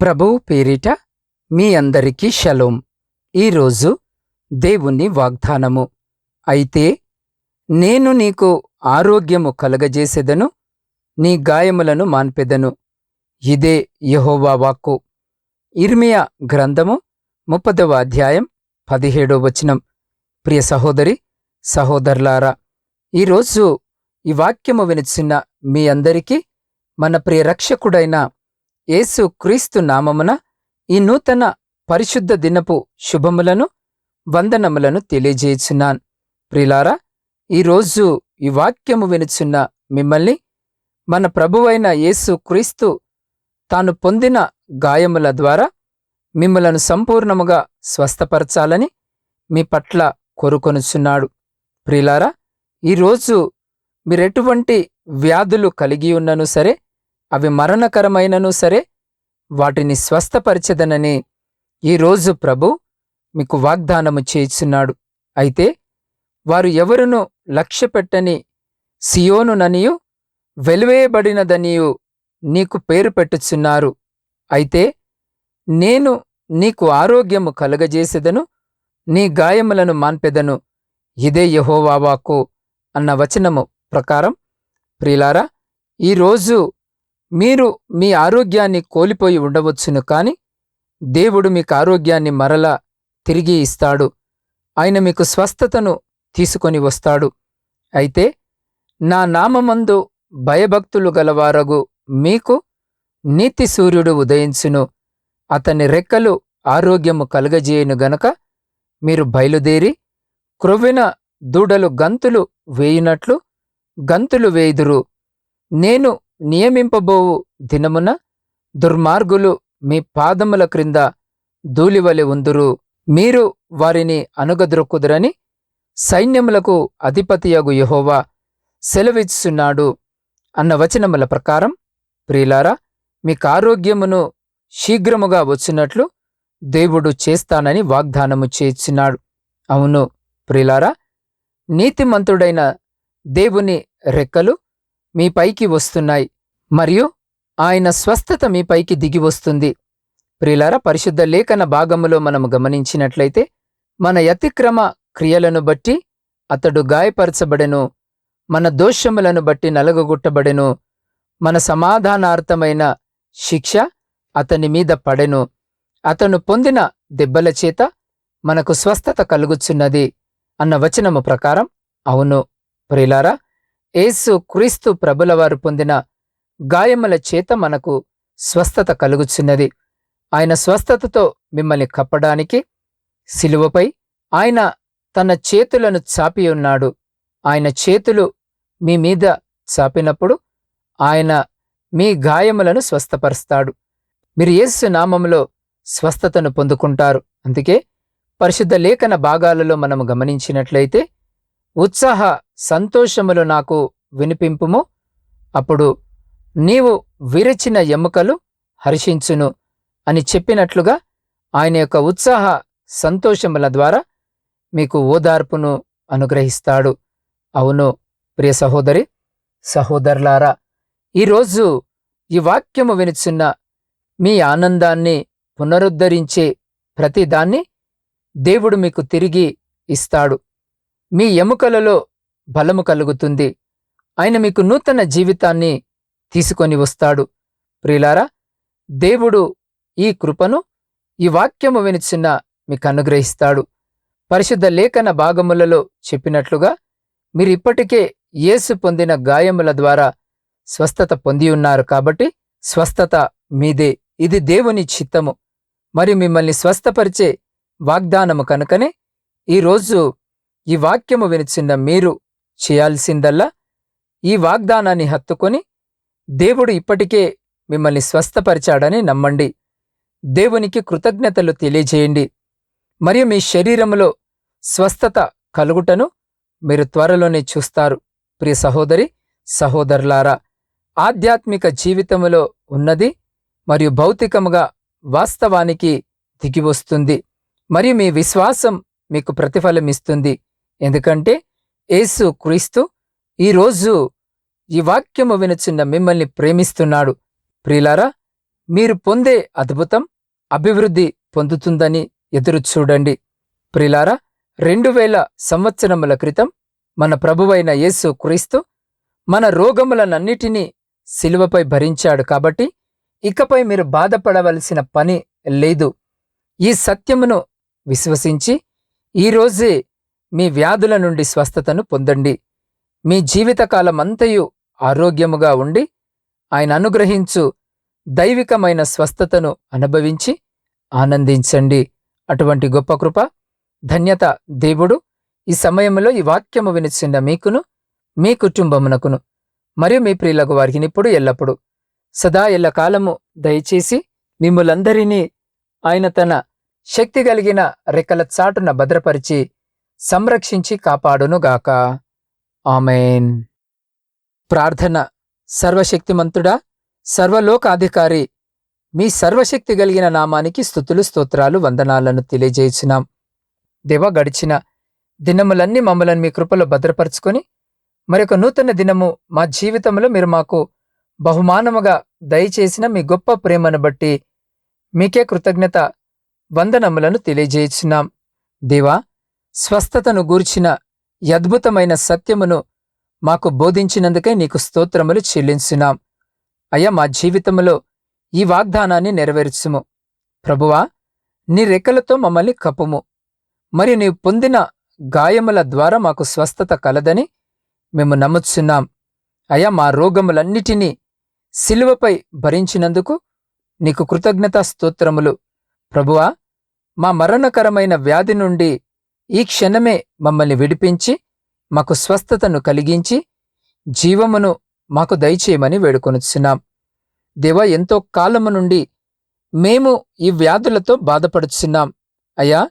ప్రభువు పేరిట మీ అందరికీ షలోం. ఈరోజు దేవుని వాగ్దానము. అయితే నేను నీకు ఆరోగ్యము కలగజేసెదను నీ గాయములను మాన్పెదను. ఇదే యెహోవా వాక్కు. ఇర్మియా గ్రంథము ముప్పదవ అధ్యాయం పదిహేడో వచనం. ప్రియ సహోదరి సహోదరులారా ఈరోజు ఈ వాక్యము వినిచిన మీ అందరికీ మన ప్రియ రక్షకుడైన యేసు క్రీస్తు నామమున ఈ నూతన పరిశుద్ధ దినపు శుభములను వందనములను తెలియజేయుచున్నాను. ప్రిలారా ఈరోజు ఈ వాక్యము వినుచున్న మిమ్మల్ని మన ప్రభువైన యేసు క్రీస్తు తాను పొందిన గాయముల ద్వారా మిమ్మలను సంపూర్ణముగా స్వస్థపరచాలని మీ పట్ల కోరుకొనుచున్నాడు. ప్రిలారా ఈరోజు మీరెటువంటి వ్యాధులు కలిగి ఉన్నను సరే అవి మరణకరమైనను సరే వాటిని స్వస్థపరచెదనని ఈరోజు ప్రభు మీకు వాగ్దానము చేయుచున్నాడు. అయితే వారు ఎవరును లక్ష్యపెట్టని సియోనుననియు వెలివేయబడినదనియు నీకు పేరు పెట్టుచున్నారు. అయితే నేను నీకు ఆరోగ్యము కలుగజేసెదను నీ గాయములను మాన్పెదను. ఇదే యహోవావాకు అన్న వచనము ప్రకారం ప్రిలారా ఈరోజు మీరు మీ ఆరోగ్యాన్ని కోల్పోయి ఉండవచ్చును కాని దేవుడు మీకు ఆరోగ్యాన్ని మరలా తిరిగి ఇస్తాడు. ఆయన మీకు స్వస్థతను తీసుకొని వస్తాడు. అయితే నా నామమందు భయభక్తులు గలవారగు మీకు నీతి సూర్యుడు ఉదయించును. అతని రెక్కలు ఆరోగ్యము కలగజేయును గనక మీరు బయలుదేరి క్రొవ్విన దూడలు గంతులు వేయునట్లు గంతులు వేయుదురు. నేను నియమింపబోవు దినమున దుర్మార్గులు మీ పాదముల క్రింద ధూళివలె ఉందురు. మీరు వారిని అనుగద్రొక్కుదురని సైన్యములకు అధిపతియగు యెహోవా సెలవిచ్చున్నాడు అన్న వచనముల ప్రకారం ప్రియులారా మీకు ఆరోగ్యమును శీఘ్రముగా వచ్చినట్లు దేవుడు చేస్తానని వాగ్దానము చేస్తున్నాడు అవును ప్రియులారా నీతిమంతుడైన దేవుని రెక్కలు మీ పైకి వస్తున్నాయి. మరియు ఆయన స్వస్థత మీ పైకి దిగి వస్తుంది. ప్రిలార పరిశుద్ధ లేఖన భాగములో మనము గమనించినట్లయితే మన యతిక్రమ క్రియలను బట్టి అతడు గాయపరచబడెను మన దోషములను బట్టి నలగగొట్టబడెను మన సమాధానార్థమైన శిక్ష అతని మీద పడెను. అతను పొందిన దెబ్బల చేత మనకు స్వస్థత కలుగుచున్నది అన్న వచనము ప్రకారం అవును. ప్రిలారా యేసు క్రీస్తు ప్రభులవారు పొందిన గాయముల చేత మనకు స్వస్థత కలుగుచున్నది. ఆయన స్వస్థతతో మిమ్మల్ని కప్పడానికి సిలువపై ఆయన తన చేతులను చాపి ఉన్నాడు. ఆయన చేతులు మీ మీద చాపినప్పుడు ఆయన మీ గాయములను స్వస్థపరుస్తాడు. మీరు యేసు నామములో స్వస్థతను పొందుకుంటారు. అందుకే పరిశుద్ధ లేఖన భాగాలలో మనము గమనించినట్లయితే ఉత్సాహ సంతోషములు నాకు వినిపింపుము. అప్పుడు నీవు విరచిన ఎముకలు హర్షించును అని చెప్పినట్లుగా ఆయన యొక్క ఉత్సాహ సంతోషముల ద్వారా మీకు ఓదార్పును అనుగ్రహిస్తాడు. అవును ప్రియ సహోదరి సహోదరులారా ఈరోజు ఈ వాక్యము వినుచున్న మీ ఆనందాన్ని పునరుద్ధరించే ప్రతిదాన్ని దేవుడు మీకు తిరిగి ఇస్తాడు. మీ ఎముకలలో బలము కలుగుతుంది. ఆయన మీకు నూతన జీవితాన్ని తీసుకొని వస్తాడు. ప్రియులారా దేవుడు ఈ కృపను ఈ వాక్యము వినిచిన మీకు అనుగ్రహిస్తాడు. పరిశుద్ధ లేఖన భాగములలో చెప్పినట్లుగా మీరు ఇప్పటికే యేసు పొందిన గాయముల ద్వారా స్వస్థత పొంది ఉన్నారు కాబట్టి స్వస్థత మీదే. ఇది దేవుని చిత్తము. మరి మిమ్మల్ని స్వస్థపరిచే వాగ్దానము కనుకనే ఈరోజు ఈ వాక్యము వినిచిన మీరు చేయాల్సిందల్లా ఈ వాగ్దానాన్ని హత్తుకొని దేవుడు ఇప్పటికే మిమ్మల్ని స్వస్థపరిచాడని నమ్మండి. దేవునికి కృతజ్ఞతలు తెలియజేయండి. మరియు మీ శరీరములో స్వస్థత కలుగుటను మీరు త్వరలోనే చూస్తారు. ప్రియ సహోదరి సహోదరులారా ఆధ్యాత్మిక జీవితములో ఉన్నది మరియు భౌతికముగా వాస్తవానికి దిగివస్తుంది. మరియు మీ విశ్వాసం మీకు ప్రతిఫలమిస్తుంది. ఎందుకంటే యేసు క్రీస్తు ఈరోజు ఈ వాక్యము వినుచున్న మిమ్మల్ని ప్రేమిస్తున్నాడు. ప్రియులారా మీరు పొందే అద్భుతం అభివృద్ధి పొందుతుందని ఎదురు చూడండి. ప్రిలారా రెండు వేల సంవత్సరముల క్రితం మన ప్రభువైన యేసు క్రీస్తు మన రోగములనన్నిటినీ శిలువపై భరించాడు కాబట్టి ఇకపై మీరు బాధపడవలసిన పని లేదు. ఈ సత్యమును విశ్వసించి ఈరోజే మీ వ్యాధుల నుండి స్వస్థతను పొందండి. మీ జీవితకాలమంతయు ఆరోగ్యముగా ఉండి ఆయన అనుగ్రహించు దైవికమైన స్వస్థతను అనుభవించి ఆనందించండి. అటువంటి గొప్ప కృప ధన్యత దేవుడు ఈ సమయంలో ఈ వాక్యము వినిచిన్న మీకును మీ కుటుంబమునకును మరియు మీ ప్రియులకు వారికి ఇప్పుడు ఎల్లప్పుడు. సదా ఎల్లకాలము దయచేసి మిమ్ములందరినీ ఆయన తన శక్తి కలిగిన రెక్కల చాటున భద్రపరిచి సంరక్షించి కాపాడునుగాక. ఆమెన్. ప్రార్థన. సర్వశక్తిమంతుడా సర్వలోకాధికారి మీ సర్వశక్తి కలిగిన నామానికి స్థుతులు స్తోత్రాలు వందనాలను తెలియజేసినాం దేవ గడిచిన దినములన్నీ మమ్మల్ని మీ కృపలో భద్రపరుచుకొని మరొక నూతన దినము మా జీవితంలో మీరు మాకు బహుమానముగా దయచేసిన మీ గొప్ప ప్రేమను బట్టి మీకే కృతజ్ఞత వందనములను తెలియజేయుచున్నాం. దేవా స్వస్థతను గూర్చిన అద్భుతమైన సత్యమును మాకు బోధించినందుకే నీకు స్తోత్రములు చెల్లించున్నాం. అయ్యా మా జీవితంలో ఈ వాగ్దానాన్ని నెరవేర్చుము. ప్రభువా నీ రెక్కలతో మమ్మల్ని కప్పుము. మరి నీవు పొందిన గాయముల ద్వారా మాకు స్వస్థత కలదని మేము నమ్ముచున్నాం. అయా మా రోగములన్నిటినీ శిలువపై భరించినందుకు నీకు కృతజ్ఞతా స్తోత్రములు. ప్రభువా మా మరణకరమైన వ్యాధి నుండి ఈ క్షణమే మమ్మల్ని విడిపించి మాకు స్వస్థతను కలిగించి జీవమును మాకు దయచేయమని వేడుకొనుచున్నాం. దేవా ఎంతో కాలము నుండి మేము ఈ వ్యాధులతో బాధపడుచున్నాం. అయ్యా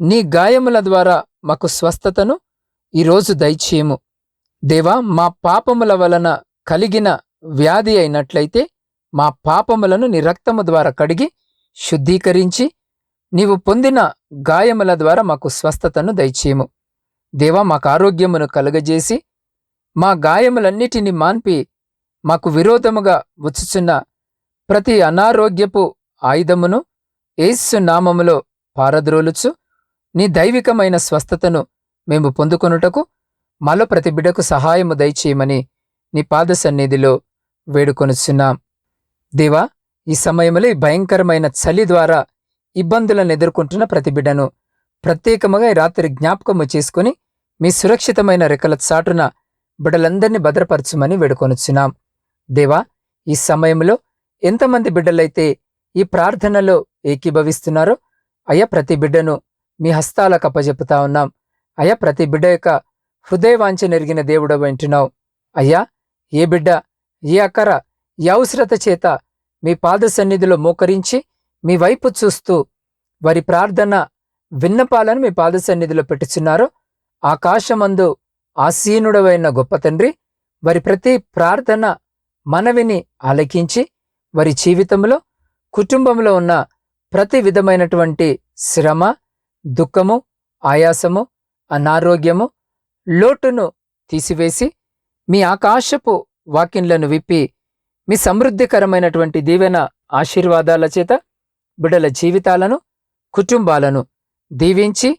నీ గాయముల ద్వారా మాకు స్వస్థతను ఈరోజు దయచేయము. దేవా మా పాపముల వలన కలిగిన వ్యాధి అయినట్లయితే మా పాపములను నీ రక్తము ద్వారా కడిగి శుద్ధీకరించి నీవు పొందిన గాయముల ద్వారా మాకు స్వస్థతను దయచేయము. దేవా మాకు ఆరోగ్యమును కలుగజేసి మా గాయములన్నిటినీ మాన్పి మాకు విరోధముగా వచ్చుచున్న ప్రతి అనారోగ్యపు ఆయుధమును ఏసు నామములో పారద్రోలుచు నీ దైవికమైన స్వస్థతను మేము పొందుకొనుటకు మలో ప్రతి బిడకు సహాయము దయచేయమని నీ పాద సన్నిధిలో వేడుకొనుచున్నాం. దేవా ఈ సమయంలో ఈ భయంకరమైన చలి ద్వారా ఇబ్బందులను ఎదుర్కొంటున్న ప్రతి బిడ్డను ప్రత్యేకముగా ఈ రాత్రి జ్ఞాపకము చేసుకుని మీ సురక్షితమైన రెక్కల చాటున బిడ్డలందరినీ భద్రపరచుమని వేడుకొనుచున్నాం. దేవా ఈ సమయంలో ఎంతమంది బిడ్డలైతే ఈ ప్రార్థనలో ఏకీభవిస్తున్నారో అయ్యా ప్రతి బిడ్డను మీ హస్తాలకు అప్పజెపుతా ఉన్నాం. అయ్యా ప్రతి బిడ్డ యొక్క హృదయవాంఛ నెరిగిన దేవుడు వింటున్నావు అయ్యా ఏ బిడ్డ ఏ అక్కర ఏ అవసరత చేత మీ పాద సన్నిధిలో మోకరించి మీ వైపు చూస్తూ వారి ప్రార్థన విన్నపాలను మీ పాద సన్నిధిలో పెట్టుచున్నారో ఆకాశమందు ఆసీనుడవైన గొప్ప తండ్రి వారి ప్రతి ప్రార్థన మనవిని ఆలకించి వారి జీవితంలో కుటుంబంలో ఉన్న ప్రతి విధమైనటువంటి శ్రమ దుఃఖము ఆయాసము అనారోగ్యము లోటును తీసివేసి మీ ఆకాశపు వాకిన్లను విప్పి మీ సమృద్ధికరమైనటువంటి దీవెన ఆశీర్వాదాల చేత బిడల జీవితాలను కుటుంబాలను దీవించి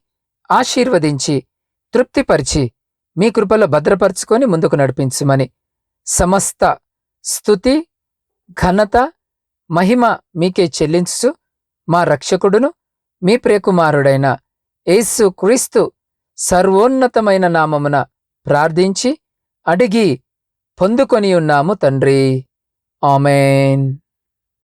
ఆశీర్వదించి తృప్తిపరిచి మీ కృపలో భద్రపరుచుకొని ముందుకు నడిపించుమని సమస్త స్థుతి ఘనత మహిమ మీకే చెల్లించు మా రక్షకుడును మీ ప్రియకుమారుడైన యేసు క్రీస్తు సర్వోన్నతమైన నామమున ప్రార్థించి అడిగి పొందుకొని ఉన్నాము తండ్రి. ఆమెన్.